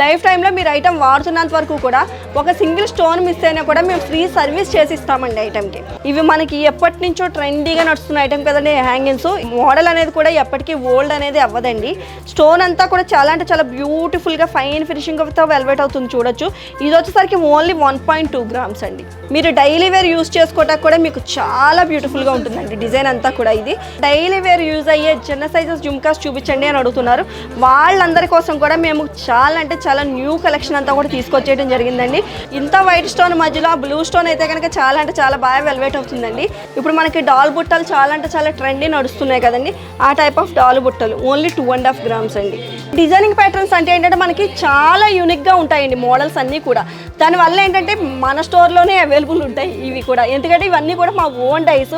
Life టైంలో మీరు item వాడుతున్నంత వరకు కూడా ఒక సింగిల్ స్టోన్ మిస్ అయినా కూడా మేము ఫ్రీ సర్వీస్ చేసి ఇస్తామండి ఐటమ్కి ఇవి మనకి ఎప్పటి నుంచో ట్రెండీగా నడుస్తున్న ఐటమ్ కదండి హ్యాంగింగ్స్. మోడల్ అనేది కూడా ఎప్పటికీ ఓల్డ్ అనేది అవ్వదండి. స్టోన్ అంతా కూడా చాలా అంటే చాలా బ్యూటిఫుల్గా ఫైన్ ఫినిషింగ్తో వెల్వెట్ అవుతుంది చూడొచ్చు. ఇది వచ్చేసరికి only one point two grams అండి. మీరు డైలీ వేర్ యూస్ చేసుకోవడానికి కూడా మీకు చాలా బ్యూటిఫుల్గా ఉంటుందండి డిజైన్ అంతా కూడా ఇది. డైలీ వేర్ యూజ్ అయ్యే చిన్న సైజెస్ జుమ్కాస్ చూపించండి అని అడుగుతున్నారు. వాళ్ళందరి కోసం కూడా మేము చాలా అంటే చాలా న్యూ కలెక్షన్ అంతా కూడా తీసుకొచ్చేయడం జరిగిందండి. ఇంత వైట్ స్టోన్ మధ్యలో బ్లూ స్టోన్ అయితే కనుక చాలా అంటే చాలా బాగా వెల్వేట్ అవుతుందండి. ఇప్పుడు మనకి డాల్ బుట్టలు చాలా అంటే చాలా ట్రెండీ నడుస్తున్నాయి కదండి. ఆ టైప్ ఆఫ్ డాల్ బుట్టలు only two and half grams అండి. డిజైనింగ్ ప్యాటర్న్స్ అంటే ఏంటంటే మనకి చాలా యూనిక్గా ఉంటాయండి మోడల్స్ అన్నీ కూడా. దానివల్ల ఏంటంటే మన స్టోర్లోనే అవైలబుల్ ఉంటాయి ఇవి కూడా. ఎందుకంటే ఇవన్నీ కూడా మా ఓన్ డైస్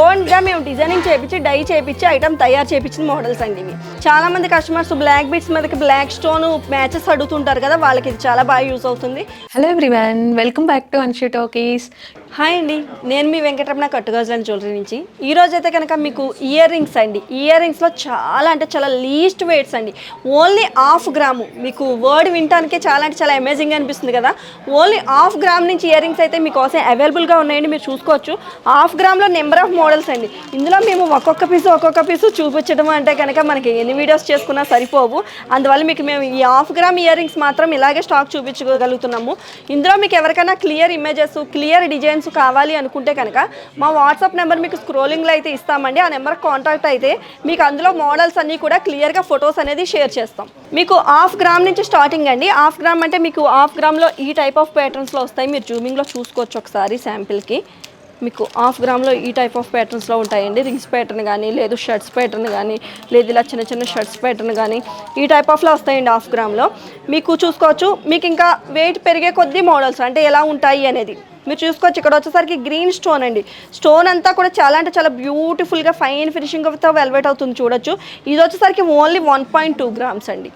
ఓన్గా మేము డిజైనింగ్ చేపించి డై చేపించి ఐటమ్ తయారు చేపించిన మోడల్స్ అండి ఇవి. చాలా మంది కస్టమర్స్ బ్లాక్ బీట్స్ మీదకి బ్లాక్ స్టోన్ మ్యాచెస్ అడుగుతుంటారు కదా వాళ్ళకి ఇది చాలా బాగా యూస్ అవుతుంది. Hello everyone welcome back to Anshi talkies hi అండి. నేను మీ వెంకటరమణ కట్టుగాజులని జ్యువెలరీ నుంచి. ఈ రోజు అయితే కనుక మీకు ఇయర్ రింగ్స్ అండి. ఇయర్ రింగ్స్లో చాలా అంటే చాలా లీస్ట్ వెయిట్స్ అండి. ఓన్లీ హాఫ్ గ్రాము మీకు వర్డ్ వినటానికే చాలా అంటే చాలా అమేజింగ్ అనిపిస్తుంది కదా. ఓన్లీ హాఫ్ గ్రామ్ నుంచి ఇయర్ రింగ్స్ అయితే మీకోసం అవైలబుల్గా ఉన్నాయండి. మీరు చూసుకోవచ్చు. హాఫ్ గ్రామ్లో నెంబర్ ఆఫ్ మోడల్స్ అండి. ఇందులో మేము ఒక్కొక్క పీసు ఒక్కొక్క పీసు చూపించడం అంటే కనుక మనకి ఎన్ని వీడియోస్ చేసుకున్నా సరిపోవు. అందువల్ల మీకు మేము ఈ హాఫ్ గ్రామ్ ఇయర్ రింగ్స్ మాత్రం ఇలాగే స్టాక్ చూపించగలుగుతున్నాము ఇందులో మీకు ఎవరికైనా క్లియర్ ఇమేజెస్ క్లియర్ డిజైన్స్ కావాలి అనుకుంటే కనుక మా వాట్సాప్ నెంబర్ మీకు స్క్రోలింగ్లో అయితే ఇస్తామండి. ఆ నెంబర్ కాంటాక్ట్ అయితే మీకు అందులో మోడల్స్ అన్నీ కూడా క్లియర్గా ఫొటోస్ అనేది షేర్ చేస్తాం. మీకు హాఫ్ గ్రామ్ నుంచి స్టార్టింగ్ అండి. హాఫ్ గ్రామ్ అంటే మీకు హాఫ్ గ్రామ్లో ఈ టైప్ ఆఫ్ ప్యాటర్న్స్లో వస్తాయి. మీరు జూమింగ్లో చూసుకోవచ్చు ఒకసారి శాంపిల్కి. మీకు హాఫ్ గ్రామ్లో ఈ టైప్ ఆఫ్ ప్యాటర్న్స్లో ఉంటాయండి. రింగ్స్ ప్యాటర్న్ కానీ లేదు షర్ట్స్ ప్యాటర్న్ కానీ లేదు ఇలా చిన్న చిన్న షర్ట్స్ ప్యాటర్న్ కానీ ఈ టైప్ ఆఫ్లో వస్తాయండి హాఫ్ గ్రామ్లో. మీకు చూసుకోవచ్చు. మీకు ఇంకా వెయిట్ పెరిగే కొద్దీ మోడల్స్ అంటే ఎలా ఉంటాయి అనేది. మీరు చూసుకోవచ్చు ఇక్కడ వచ్చేసరికి గ్రీన్ స్టోన్ అండి. స్టోన్ అంతా కూడా చాలా అంటే చాలా బ్యూటిఫుల్గా ఫైన్ ఫినిషింగ్తో వెల్వెట్ అవుతుంది చూడొచ్చు. ఇది వచ్చేసరికి only one point two grams అండి.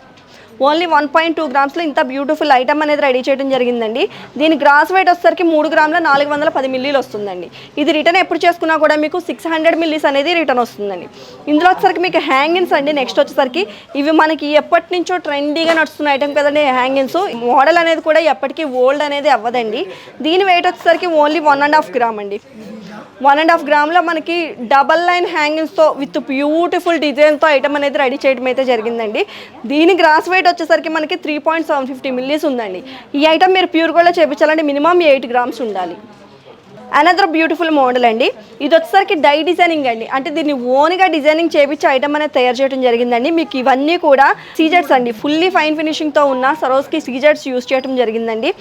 ఓన్లీ వన్ పాయింట్ టూ గ్రామ్స్లో ఇంత బ్యూటిఫుల్ ఐటమ్ అనేది రెడీ చేయడం జరిగిందండి. దీని గ్రాస్ వెయిట్ వచ్చేసరికి మూడు గ్రాముల నాలుగు వందల పది మిల్లీలు వస్తుందండి. ఇది రిటర్న్ ఎప్పుడు చేసుకున్నా కూడా మీకు సిక్స్ హండ్రెడ్ మిల్లీస్ అనేది రిటర్న్ వస్తుందండి. ఇందులో వచ్చేసరికి మీకు హ్యాంగిన్స్ అండి. నెక్స్ట్ వచ్చేసరికి ఇవి మనకి ఎప్పటి నుంచో ట్రెండీగా నడుస్తున్న ఐటమ్ కదండి హ్యాంగిన్స్ మోడల్ అనేది కూడా ఎప్పటికీ ఓల్డ్ అనేది అవ్వదండి. దీని వెయిట్ వచ్చేసరికి only one and half gram అండి. వన్ అండ్ హాఫ్ గ్రామ్లో మనకి డబల్ లైన్ హ్యాంగింగ్స్తో విత్ బ్యూటిఫుల్ డిజైన్తో ఐటమ్ అనేది రెడీ చేయడం అయితే జరిగిందండి. దీని గ్రాస్ వెయిట్ వచ్చేసరికి మనకి three point seven fifty millis ఉందండి. ఈ ఐటమ్ మీరు ప్యూర్ గోల్డ్లో చేయించాలంటే మినిమం ఎయిట్ గ్రామ్స్ ఉండాలి. అనదర్ బ్యూటిఫుల్ మోడల్ అండి. ఇది వచ్చేసరికి డై డిజైనింగ్ అండి. అంటే దీన్ని ఓన్గా డిజైనింగ్ చేపించి ఐటమ్ అనేది తయారు చేయడం జరిగిందండి. మీకు ఇవన్నీ కూడా సీజెట్స్ అండి. ఫుల్లీ ఫైన్ ఫినిషింగ్తో ఉన్న సరోస్కి సీజెట్స్ యూస్ చేయడం జరిగిందండి.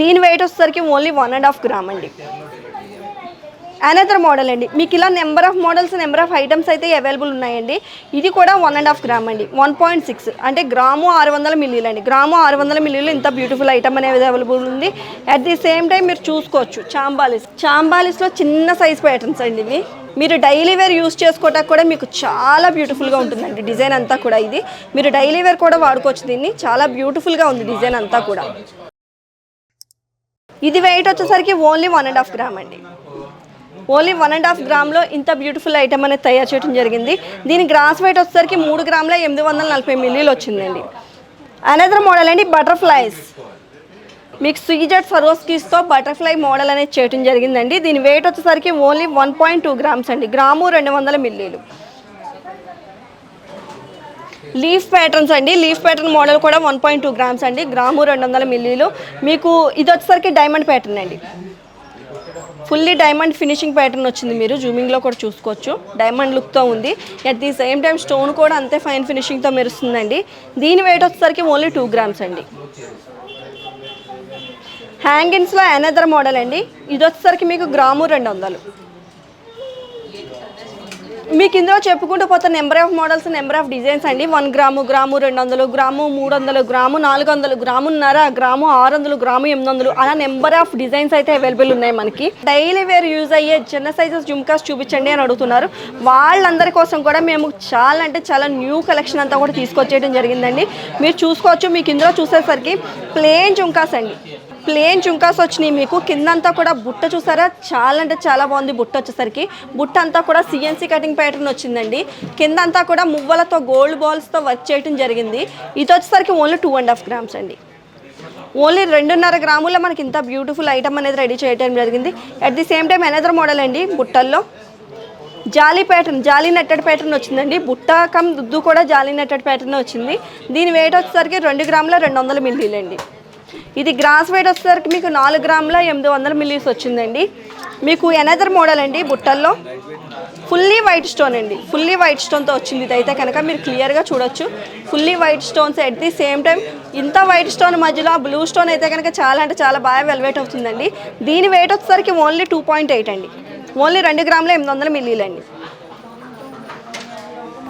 దీని వెయిట్ వచ్చేసరికి only one and half gram అండి. అనదర్ మోడల్ అండి. మీకు ఇలా number of models number of items అయితే అవైలబుల్ ఉన్నాయండి. ఇది కూడా వన్ అండ్ హాఫ్ గ్రామ్ అండి. వన్ పాయింట్ సిక్స్ అంటే గ్రాము ఆరు వందల మిల్లీలు అండి. గ్రాము ఆరు వందల మిల్లీలు ఇంత బ్యూటిఫుల్ ఐటమ్ అనేది అవైలబుల్ ఉంది. అట్ ది సేమ్ టైం మీరు చూసుకోవచ్చు చాంబాలిస్ చాంబాలిస్లో చిన్న సైజ్ ప్యాటర్న్స్ అండి ఇవి. మీరు డైలీ వేర్ యూస్ చేసుకోవటానికి కూడా మీకు చాలా బ్యూటిఫుల్గా ఉంటుందండి డిజైన్ అంతా కూడా ఇది. మీరు డైలీ వేర్ కూడా వాడుకోవచ్చు దీన్ని. చాలా బ్యూటిఫుల్గా ఉంది డిజైన్ అంతా కూడా. ఇది వెయిట్ వచ్చేసరికి only one and half gram అండి. ఓన్లీ వన్ అండ్ హాఫ్ గ్రామ్లో ఇంత బ్యూటిఫుల్ ఐటమ్ అనేది తయారు చేయడం జరిగింది. దీని గ్రాస్ వెయిట్ వచ్చేసరికి మూడు గ్రాముల ఎనిమిది వందల నలభై మిల్లీలు వచ్చిందండి. అనదర్ మోడల్ అండి బటర్ఫ్లైస్ మీకు సీజెడ్ సరోస్కీస్తో బటర్ఫ్లై మోడల్ అనేది చేయడం జరిగిందండి. దీని వెయిట్ వచ్చేసరికి only one point two grams అండి. గ్రాము రెండు వందల మిల్లీలు. లీఫ్ ప్యాటర్న్స్ అండి. లీఫ్ ప్యాటర్న్ మోడల్ కూడా వన్ పాయింట్ టూ గ్రామ్స్ అండి. గ్రాము రెండు వందల మిల్లీలు. మీకు ఇది వచ్చేసరికి డైమండ్ ప్యాటర్న్ అండి. ఫుల్లీ డైమండ్ ఫినిషింగ్ ప్యాటర్న్ వచ్చింది మీరు. జూమింగ్లో కూడా చూసుకోవచ్చు. డైమండ్ లుక్తో ఉంది. At the same time stone కూడా అంతే ఫైన్ ఫినిషింగ్తో మెరుస్తుందండి. దీని వెయిట్ వచ్చేసరికి ఓన్లీ టూ గ్రామ్స్ అండి. హ్యాంగిన్స్లో అనదర్ మోడల్ అండి. ఇది వచ్చేసరికి మీకు గ్రాము రెండు వందలు. మీకు ఇందులో చెప్పుకుంటూ పోతే number of models number of designs అండి. వన్ గ్రాము గ్రాము రెండు వందలు గ్రాము మూడు వందలు గ్రాము నాలుగు వందలు గ్రామున్నర గ్రాము ఆరు వందలు గ్రాము ఎనిమిది వందలు అలా నెంబర్ ఆఫ్ డిజైన్స్ అయితే అవైలబుల్ ఉన్నాయి మనకి. డైలీ వేర్ యూజ్ అయ్యే చిన్న సైజెస్ జుమ్కాస్ చూపించండి అని అడుగుతున్నారు. వాళ్ళందరి కోసం కూడా మేము చాలా అంటే చాలా న్యూ కలెక్షన్ అంతా కూడా తీసుకొచ్చేయడం జరిగిందండి. మీరు చూసుకోవచ్చు మీకు ఇందులో చూసేసరికి ప్లేన్ జుమ్కాస్ అండి. ప్లేన్ జుంకాస్ వచ్చినాయి మీకు. కిందంతా కూడా బుట్ట చూసారా? చాలా అంటే చాలా బాగుంది బుట్ట వచ్చేసరికి. బుట్ట అంతా కూడా సిఎన్సీ కటింగ్ ప్యాటర్న్ వచ్చిందండి. కిందంతా కూడా మువ్వలతో గోల్డ్ బాల్స్తో వర్క్ చేయడం జరిగింది. ఇది వచ్చేసరికి only two and half grams అండి. ఓన్లీ రెండున్నర గ్రాముల మనకి ఇంత బ్యూటిఫుల్ ఐటమ్ అనేది రెడీ చేయడం జరిగింది. At the same time another model అండి బుట్టల్లో. Jali pattern jali netted pattern వచ్చిందండి. బుట్ట కమ్ దుద్దు కూడా జాలీ నెట్టెడ్ ప్యాటర్న్ వచ్చింది. దీని వెయిట్ వచ్చేసరికి రెండు గ్రాముల రెండు వందల మిల్లీలండి ఇది గ్రాస్ వెయిట్ వచ్చేసరికి మీకు నాలుగు గ్రాముల ఎనిమిది వందల మిల్లీస్ వచ్చిందండి. మీకు ఎనదర్ మోడల్ అండి బుట్టల్లో. ఫుల్లీ వైట్ స్టోన్ అండి. ఫుల్లీ వైట్ స్టోన్తో వచ్చింది. ఇదైతే కనుక మీరు క్లియర్గా చూడొచ్చు. Fully white stones at the same time ఇంత వైట్ స్టోన్ మధ్యలో ఆ బ్లూ స్టోన్ అయితే కనుక చాలా అంటే చాలా బాగా వెల్వేట్ అవుతుందండి. దీని వెయిట్ వచ్చేసరికి ఓన్లీ టూ పాయింట్ ఎయిట్ అండి. ఓన్లీ రెండు గ్రాముల ఎనిమిది వందల మిల్లీలండి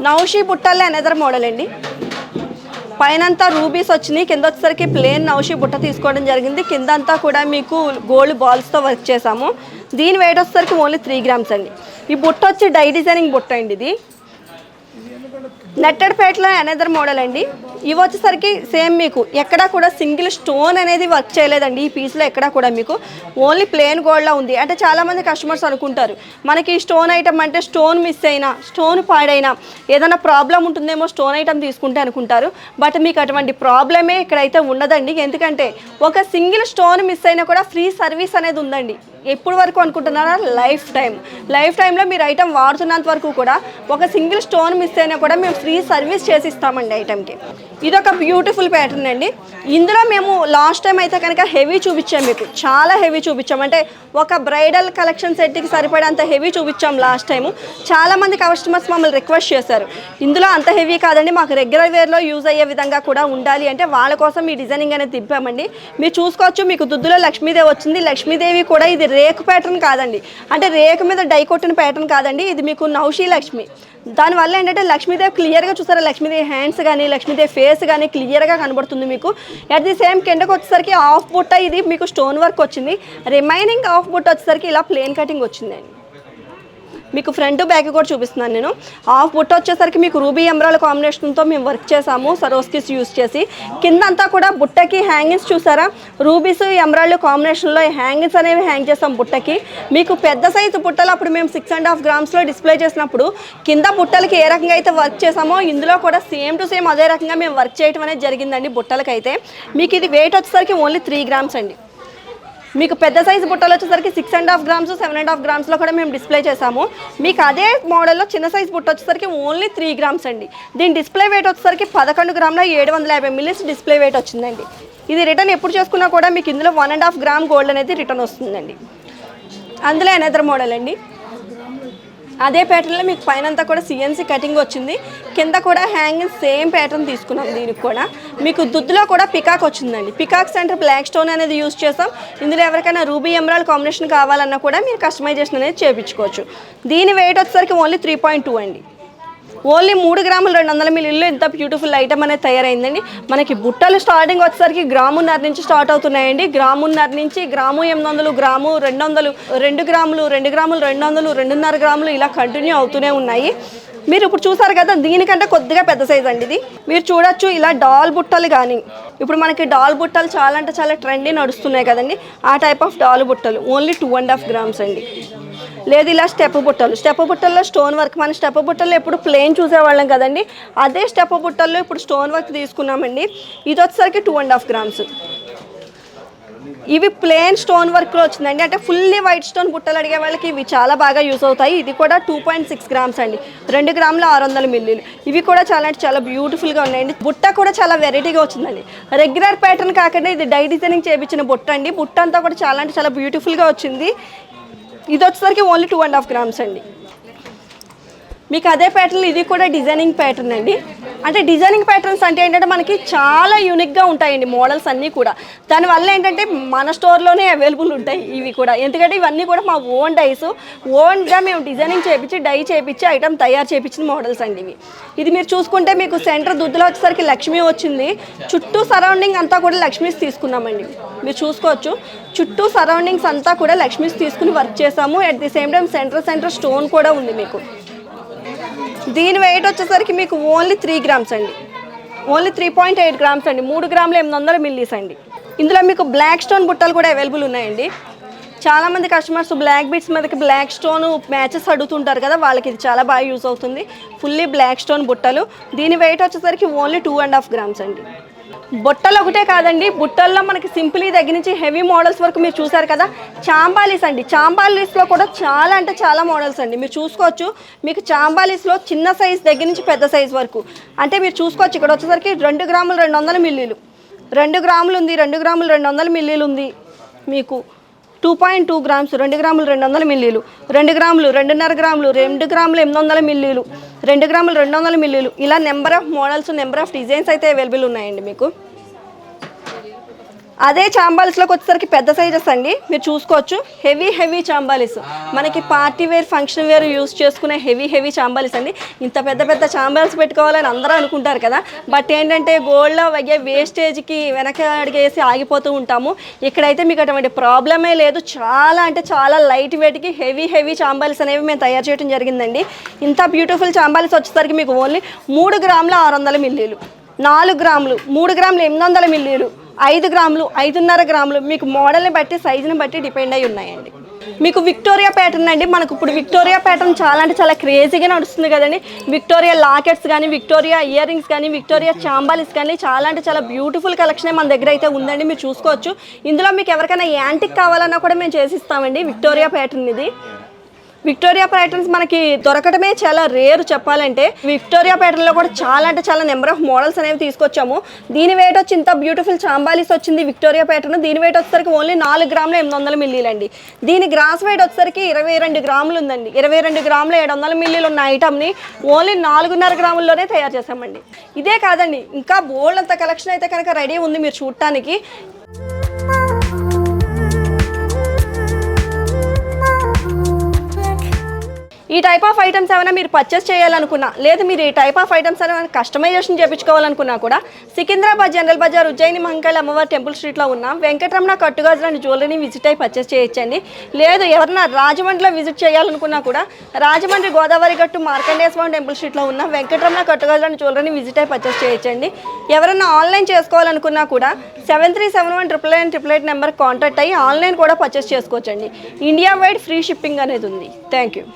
నౌషి బుట్టల్లో ఎనదర్ మోడల్ అండి. పైనంతా రూబీస్ వచ్చినాయి. కింద వచ్చేసరికి ప్లేన్ నౌషి బుట్ట తీసుకోవడం జరిగింది. కింద అంతా కూడా మీకు గోల్డ్ బాల్స్తో వర్క్ చేసాము దీని వెయిట్ వచ్చేసరికి ఓన్లీ త్రీ గ్రామ్స్ అండి. ఈ బుట్ట వచ్చి డై డిజైనింగ్ బుట్ట అండి ఇది. నెట్టెడ్ అనేదర్ మోడల్ అండి. ఇవి వచ్చేసరికి సేమ్ మీకు. ఎక్కడా కూడా సింగిల్ స్టోన్ అనేది వర్క్ చేయలేదండి. ఈ పీస్లో ఎక్కడా కూడా మీకు. ఓన్లీ ప్లేన్ గోల్డ్లా ఉంది. అంటే చాలామంది కస్టమర్స్ అనుకుంటారు. మనకి స్టోన్ ఐటమ్ అంటే స్టోన్ మిస్ అయినా స్టోన్ పాడైనా ఏదైనా ప్రాబ్లం ఉంటుందేమో స్టోన్ ఐటమ్ తీసుకుంటే అనుకుంటారు. బట్ మీకు అటువంటి ప్రాబ్లమే ఇక్కడైతే ఉండదండి. ఎందుకంటే ఒక సింగిల్ స్టోన్ మిస్ అయినా కూడా ఫ్రీ సర్వీస్ అనేది ఉందండి. ఎప్పుడు వరకు అనుకుంటున్నారా? లైఫ్ టైం లైఫ్ టైంలో మీరు ఐటమ్ వాడుతున్నంత వరకు కూడా ఒక సింగిల్ స్టోన్ మిస్ అయినా కూడా మేము ఫ్రీ సర్వీస్ చేసి ఇస్తామండి ఐటమ్కి ఇది ఒక బ్యూటిఫుల్ ప్యాటర్న్ అండి. ఇందులో మేము లాస్ట్ టైం అయితే కనుక హెవీ చూపించాం మీకు. చాలా హెవీ చూపించాం. అంటే ఒక బ్రైడల్ కలెక్షన్ సెట్కి సరిపడేంత హెవీ చూపించాం లాస్ట్ టైము. చాలామంది కస్టమర్స్ మమ్మల్ని రిక్వెస్ట్ చేశారు. ఇందులో అంత హెవీ కాదండి. మాకు రెగ్యులర్ వేర్లో యూజ్ అయ్యే విధంగా కూడా ఉండాలి అంటే వాళ్ళ కోసం ఈ డిజైనింగ్ అనేది తిప్పామండి మీరు చూసుకోవచ్చు మీకు దుద్దులో లక్ష్మీదేవి వచ్చింది. లక్ష్మీదేవి కూడా ఇది రేకు ప్యాటర్న్ కాదండి. అంటే రేకు మీద డై కొట్టిన ప్యాటర్న్ కాదండి. ఇది మీకు నౌషీ లక్ష్మి. దానివల్ల ఏంటంటే లక్ష్మీదేవి క్లియర్గా చూసారా? లక్ష్మీదేవి హ్యాండ్స్ కానీ లక్ష్మీదేవి ఫేస్ కానీ క్లియర్గా కనబడుతుంది మీకు. అట్ ది సేమ్ కిందకు వచ్చేసరికి ఆఫ్ బుట్ట ఇది మీకు స్టోన్ వర్క్ వచ్చింది. రిమైనింగ్ ఆఫ్ బుట్ట వచ్చేసరికి ఇలా ప్లేన్ కటింగ్ వచ్చిందండి. మీకు ఫ్రంట్ బ్యాక్ కూడా చూపిస్తున్నాను నేను. హాఫ్ బుట్ట వచ్చేసరికి మీకు రూబీ ఎమరాల్ కాంబినేషన్తో మేము వర్క్ చేసాము సరోస్కిస్ యూస్ చేసి. కింద అంతా కూడా బుట్టకి హ్యాంగింగ్స్ చూసారా? రూబీస్ ఎంబ్రాయిల్ కాంబినేషన్లో హ్యాంగింగ్స్ అనేవి హ్యాంగ్ చేసాం బుట్టకి. మీకు పెద్ద సైజు బుట్టలు అప్పుడు మేము సిక్స్ అండ్ హాఫ్ గ్రామ్స్లో డిస్ప్లే చేసినప్పుడు కింద బుట్టలకి ఏ రకంగా అయితే వర్క్ చేసామో ఇందులో కూడా సేమ్ టు సేమ్ అదే రకంగా మేము వర్క్ చేయడం అనేది జరిగిందండి బుట్టలకైతే. మీకు ఇది వెయిట్ వచ్చేసరికి ఓన్లీ త్రీ గ్రామ్స్ అండి. మీకు పెద్ద సైజు బుట్టలు వచ్చేసరికి six and half grams seven and half గ్రామ్స్లో కూడా మేము డిస్ప్లే చేసాము మీకు అదే మోడల్లో చిన్న సైజు బుట్ట వచ్చేసరికి ఓన్లీ త్రీ గ్రామ్స్ అండి. దీని డిస్ప్లే వెయిట్ వచ్చేసరికి పదకొండు గ్రాముల ఏడు వందల యాభై మిల్లీస్ డిస్ప్లే వెయిట్ వచ్చిందండి. ఇది రిటర్న్ ఎప్పుడు చేసుకున్నా కూడా మీకు ఇందులో one and half gram gold అనేది రిటర్న్ వస్తుందండి. అందులో ఎనదర్ మోడల్ అండి. అదే ప్యాటర్న్లో మీకు పైన అంతా కూడా సిఎన్సీ కటింగ్ వచ్చింది. కింద కూడా హ్యాంగింగ్ సేమ్ ప్యాటర్న్ తీసుకున్నాం దీనికి కూడా. మీకు దుద్దులో కూడా పికాక్ వచ్చిందండి. పికాక్ సెంటర్ బ్లాక్ స్టోన్ అనేది యూస్ చేస్తాం. ఇందులో ఎవరికైనా రూబీ ఎమరాల్ కాంబినేషన్ కావాలన్నా కూడా మీరు కస్టమైజేషన్ అనేది చేయించుకోవచ్చు దీని వెయిట్ వచ్చేసరికి ఓన్లీ త్రీ పాయింట్ టూ అండి. ఓన్లీ మూడు గ్రాములు రెండు వందల మిల్లీలో ఇంత బ్యూటిఫుల్ ఐటమ్ అనేది తయారైందండి. మనకి బుట్టలు స్టార్టింగ్ వచ్చేసరికి గ్రామున్నర నుంచి స్టార్ట్ అవుతున్నాయండి. గ్రామున్నర నుంచి గ్రాము ఎనిమిది వందలు గ్రాము రెండు వందలు రెండు గ్రాములు రెండు గ్రాములు రెండు వందలు రెండున్నర గ్రాములు ఇలా కంటిన్యూ అవుతూనే ఉన్నాయి. మీరు ఇప్పుడు చూసారు కదా దీనికంటే కొద్దిగా పెద్ద సైజ్ అండి ఇది. మీరు చూడొచ్చు ఇలా డాల్ బుట్టలు కానీ ఇప్పుడు మనకి డాల్ బుట్టలు చాలా అంటే చాలా ట్రెండీ నడుస్తున్నాయి కదండి. ఆ టైప్ ఆఫ్ డాల్ బుట్టలు only two and half grams అండి. లేదు ఇలా స్టెప్ బుట్టలు. స్టెప్ బుట్టల్లో స్టోన్ వర్క్ మన స్టెప్ బుట్టల్లో ఎప్పుడు ప్లెయిన్ చూసేవాళ్ళం కదండి. అదే స్టెప్ బుట్టల్లో ఇప్పుడు స్టోన్ వర్క్ తీసుకున్నామండి. ఇది వచ్చేసరికి టూ అండ్ హాఫ్ గ్రామ్స్ ఇవి ప్లేన్ స్టోన్ వర్క్లో వచ్చిందండి. అంటే ఫుల్లీ వైట్ స్టోన్ బుట్టలు అడిగే వాళ్ళకి ఇవి చాలా బాగా యూస్ అవుతాయి. ఇది కూడా టూ పాయింట్ సిక్స్ గ్రామ్స్ అండి. రెండు గ్రాములు ఆరు వందల మిల్లీలు ఇవి కూడా చాలా అంటే చాలా బ్యూటిఫుల్గా ఉన్నాయండి. బుట్ట కూడా చాలా వెరైటీగా వచ్చిందండి. రెగ్యులర్ ప్యాటర్న్ కాకుండా ఇది డై డిజైనింగ్ చేయించిన బుట్ట అండి. బుట్ట అంతా కూడా చాలా అంటే చాలా బ్యూటిఫుల్గా వచ్చింది. ఇది వచ్చేసరికి only two and half grams అండి. మీకు అదే ప్యాటర్న్ ఇది కూడా డిజైనింగ్ ప్యాటర్న్ అండి. అంటే డిజైనింగ్ ప్యాటర్న్స్ అంటే ఏంటంటే మనకి చాలా యూనిక్గా ఉంటాయండి మోడల్స్ అన్నీ కూడా. దానివల్ల ఏంటంటే మన స్టోర్లోనే అవైలబుల్ ఉంటాయి ఇవి కూడా. ఎందుకంటే ఇవన్నీ కూడా మా ఓన్ డైస్ ఓన్గా మేము డిజైనింగ్ చేపించి డై చేపించి ఐటమ్ తయారు చేపించిన మోడల్స్ అండి ఇవి. ఇది మీరు చూసుకుంటే మీకు సెంటర్ దుద్దులో వచ్చేసరికి లక్ష్మి వచ్చింది. చుట్టూ సరౌండింగ్ అంతా కూడా లక్ష్మీస్ తీసుకున్నామండి. మీరు చూసుకోవచ్చు. చుట్టూ సరౌండింగ్స్ అంతా కూడా లక్ష్మీస్ తీసుకుని వర్క్ చేసాము. At the same time centre centre stone కూడా ఉంది మీకు. దీని వెయిట్ వచ్చేసరికి మీకు ఓన్లీ త్రీ గ్రామ్స్ అండి. Only three point eight grams అండి. మూడు గ్రాములు ఎనిమిది వందల మిల్లీస్ అండి. ఇందులో మీకు బ్లాక్ స్టోన్ బుట్టలు కూడా అవైలబుల్ ఉన్నాయండి. చాలామంది కస్టమర్స్ బ్లాక్ బీట్స్ మీదకి బ్లాక్ స్టోన్ మ్యాచెస్ అడుగుతుంటారు కదా వాళ్ళకి ఇది చాలా బాగా యూస్ అవుతుంది. ఫుల్లీ బ్లాక్ స్టోన్ బుట్టలు. దీని వెయిట్ వచ్చేసరికి only two and half grams అండి. బుట్టలు ఒకటే కాదండి బుట్టల్లో మనకి సింపుల్ దగ్గర నుంచి హెవీ మోడల్స్ వరకు మీరు చూసారు కదా చాంబాలీస్ అండి. చాంబాలీస్లో కూడా చాలా అంటే చాలా మోడల్స్ అండి. మీరు చూసుకోవచ్చు మీకు చాంబాలీస్లో చిన్న సైజ్ దగ్గర నుంచి పెద్ద సైజ్ వరకు. అంటే మీరు చూసుకోవచ్చు ఇక్కడ వచ్చేసరికి రెండు గ్రాములు రెండు వందల మిల్లీలు. రెండు గ్రాములు ఉంది రెండు గ్రాములు రెండు వందల మిల్లీలు ఉంది మీకు. టూ పాయింట్ టూ గ్రామ్స్ రెండు గ్రాములు రెండు వందల మిల్లీలు. రెండు గ్రాములు రెండున్నర గ్రాములు రెండు గ్రాములు ఎనిమిది వందల మిల్లీలు. రెండు గ్రాములు రెండు వందల మిల్లీలు. ఇలా number of models number of designs అయితే అవైలబుల్ ఉన్నాయండి మీకు. అదే చాంబాలిస్లోకి వచ్చేసరికి పెద్ద సైజెస్ అండి. మీరు చూసుకోవచ్చు. Heavy heavy chandbalis. మనకి party wear function wear use చేసుకునే హెవీ హెవీ చాంబాలిస్ అండి. ఇంత పెద్ద పెద్ద చాంబాలిస్ పెట్టుకోవాలని అందరూ అనుకుంటారు కదా. బట్ ఏంటంటే గోల్డ్లో అయ్యే వేస్టేజ్కి వెనక అడిగేసి ఆగిపోతూ ఉంటాము. ఇక్కడైతే మీకు అటువంటి ప్రాబ్లమే లేదు. చాలా అంటే చాలా లైట్ వెయిట్కి హెవీ హెవీ చాంబాలిస్ అనేవి మేము తయారు చేయడం జరిగిందండి. ఇంత బ్యూటిఫుల్ చాంబాలిస్ వచ్చేసరికి మీకు ఓన్లీ మూడు గ్రాముల ఆరు వందల మిల్లీలు. నాలుగు గ్రాములు మూడు గ్రాములు ఎనిమిది వందల మిల్లీలు. ఐదు గ్రాములు ఐదున్నర గ్రాములు మీకు మోడల్ని బట్టి సైజుని బట్టి డిపెండ్ అయి ఉన్నాయండి. మీకు విక్టోరియా ప్యాటర్న్ అండి. మనకు ఇప్పుడు విక్టోరియా ప్యాటర్న్ చాలా అంటే చాలా క్రేజీగా నడుస్తుంది కదండి. విక్టోరియా లాకెట్స్ కానీ విక్టోరియా ఇయర్ రింగ్స్ కానీ విక్టోరియా చాంబాలిస్ కానీ చాలా అంటే చాలా బ్యూటిఫుల్ కలెక్షన్ మన దగ్గర అయితే ఉందండి. మీరు చూసుకోవచ్చు. ఇందులో మీకు ఎవరికైనా యాంటిక్ కావాలన్నా కూడా మేము చేసిస్తామండి విక్టోరియా ప్యాటర్న్ ఇది. విక్టోరియా ప్యాటర్న్స్ మనకి దొరకటమే చాలా రేర్ చెప్పాలంటే. విక్టోరియా ప్యాటర్న్లో కూడా చాలా అంటే చాలా నెంబర్ ఆఫ్ మోడల్స్ అనేవి తీసుకొచ్చాము. దీని వెయిట్ వచ్చి ఇంత బ్యూటిఫుల్ చాంబాలీస్ వచ్చింది విక్టోరియా ప్యాటర్న్. దీని వెయిట్ వచ్చేసరికి ఓన్లీ నాలుగు గ్రాములు ఎనిమిది వందల మిల్లీలండి దీని గ్రాస్ వెయిట్ వచ్చేసరికి ఇరవై రెండు గ్రాములు ఉందండి. ఇరవై రెండు గ్రాములు ఏడు వందల మిల్లీలు ఉన్న ఐటమ్ని ఓన్లీ నాలుగున్నర గ్రాముల్లోనే తయారు చేసామండి ఇదే కాదండి ఇంకా బోల్డ్ అంత కలెక్షన్ అయితే కనుక రెడీ ఉంది మీరు చూడటానికి. ఈ టైప్ ఆఫ్ ఐటమ్స్ ఏమైనా మీరు పర్చేస్ చేయాలనుకున్నా లేదు మీరు ఈ టైప్ ఆఫ్ ఐటమ్స్ ఏమైనా కస్టమైజేషన్ చేయించుకోవాలనుకున్నా కూడా సికింద్రాబాద్ జనరల్ బజార్ ఉజ్జయిని మహంకాళి అమ్మవారి టెంపుల్ స్ట్రీట్లో ఉన్న. వెంకటరమణ కట్టుగాజులని జ్యువెలరీని విజిట్ అయ్యి పర్చేస్ చేయొచ్చండి. లేదు ఎవరన్నా రాజమండ్రిలో విజిట్ చేయాలనుకున్నా కూడా రాజమండ్రి గోదావరి గట్టు మార్కండేయ స్వామి టెంపుల్ స్ట్రీట్లో ఉన్న వెంకటరమణ కట్టుగాజులని జ్యువెలరీని విజిట్ అయ్యి పర్చేస్ చేయొచ్చండి. ఎవరైనా ఆన్లైన్ చేసుకోవాలనుకున్నా కూడా seven three seven one triple nine triple eight number contact అయ్యి ఆన్లైన్ కూడా పర్చేస్ చేసుకోవచ్చండి. ఇండియా వైడ్ ఫ్రీ షిప్పింగ్ అనేది ఉంది. Thank you